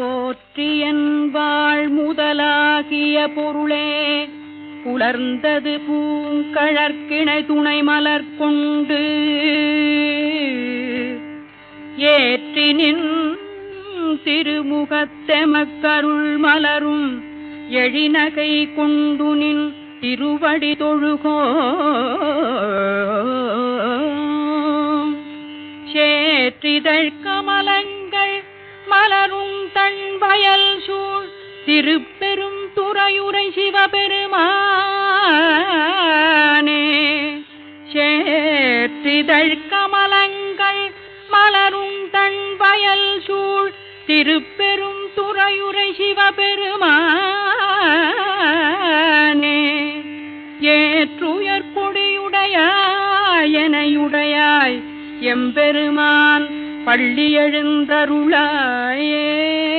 போற்றியன் வாழ் முதலாகிய பொருளே. புலர்ந்தது பூங்கழற்கிணை துணை மலர் கொண்டு. ஏற்றினின் திருமுகத்தெமக்கருள் மலரும் எழினகை கொண்டு நின் திருவடி தொழுகோ. சேற்றிதழ் கமலங்க திருப்பெரும் துறையுரை சிவபெருமானே சேற்றிதழ் கமலங்கள் மலரும் தன் வயல் சூழ். திருப்பெரும் துறையுரை சிவபெருமானே ஏற்றுயர் கொடியுடையாய் எனையுடையாய் எம்பெருமான் பள்ளி எழுந்தருளாயே.